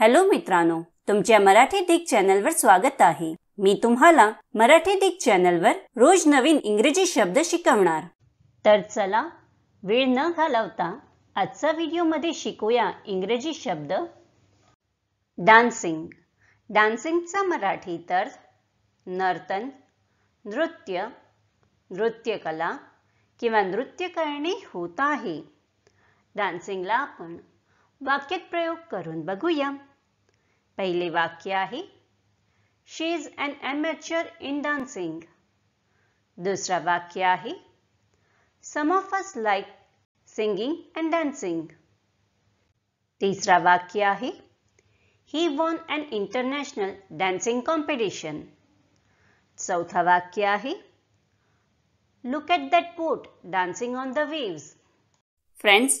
Hello मित्रांनो तुमच्या मराठी दिग चॅनलवर स्वागत आहे. मी तुम्हाला मराठी दिग चॅनलवर रोज नवीन इंग्रजी शब्द शिकवणार. तर चला वेळ न घालवता आजचा व्हिडिओमध्ये शिकूया इंग्रजी शब्द. डान्सिंग. डान्सिंगचा मराठी तर नर्तन नृत्य नृत्यकला किंवा नृत्य करणे होत आहे. डान्सिंगला आपण वाक्यात प्रयोग करून बघूया. पहिले वाक्य आहे she is an amateur in dancing दुसरा वाक्य आहे some of us like singing and dancing तिसरा वाक्य आहे he won an international dancing competition चौथा वाक्य आहे look at that boat dancing on the waves friends